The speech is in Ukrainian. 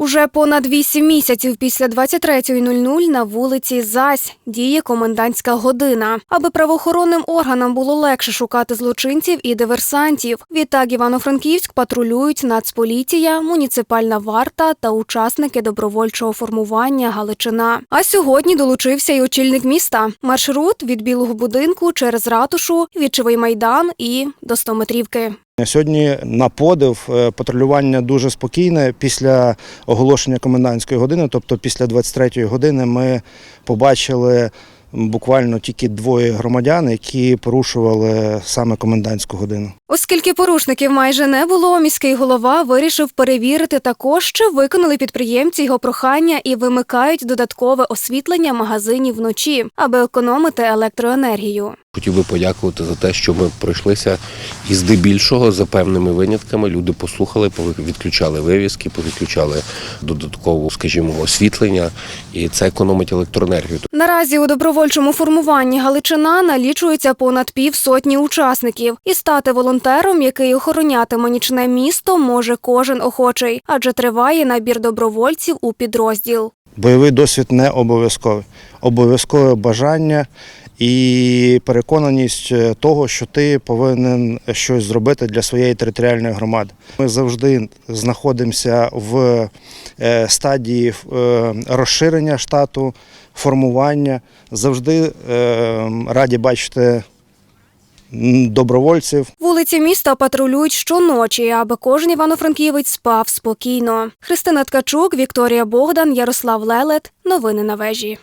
Уже понад вісім місяців після 23.00 на вулиці Зась діє комендантська година, аби правоохоронним органам було легше шукати злочинців і диверсантів. Відтак Івано-Франківськ патрулюють Нацполіція, муніципальна варта та учасники добровольчого формування Галичина. А сьогодні долучився й очільник міста. Маршрут від білого будинку через ратушу, вічовий майдан і до 100-метрівки. Сьогодні на подив е, патрулювання дуже спокійне. Після оголошення комендантської години, тобто після 23-ї години, ми побачили буквально тільки двоє громадян, які порушували саме комендантську годину. Оскільки порушників майже не було, міський голова вирішив перевірити також, чи виконали підприємці його прохання і вимикають додаткове освітлення магазинів вночі, аби економити електроенергію. Хотів би подякувати за те, що ми пройшлися і здебільшого за певними винятками люди послухали, відключали вивіски, повідключали додатково, скажімо, освітлення, і це економить електроенергію. Наразі у добровольчому формуванні Галичина налічується понад півсотні учасників, і стати волонтером, який охоронятиме нічне місто, може кожен охочий, адже триває набір добровольців у підрозділ. Бойовий досвід не обов'язковий. Обов'язкове бажання і переконаність е, того, що ти повинен щось зробити для своєї територіальної громади. Ми завжди знаходимося в е, стадії е, розширення штату, формування. Завжди раді бачити добровольців. Вулиці міста патрулюють щоночі, аби кожен івано-франківець спав спокійно. Христина Ткачук, Вікторія Богдан, Ярослав Лелет. Новини на вежі.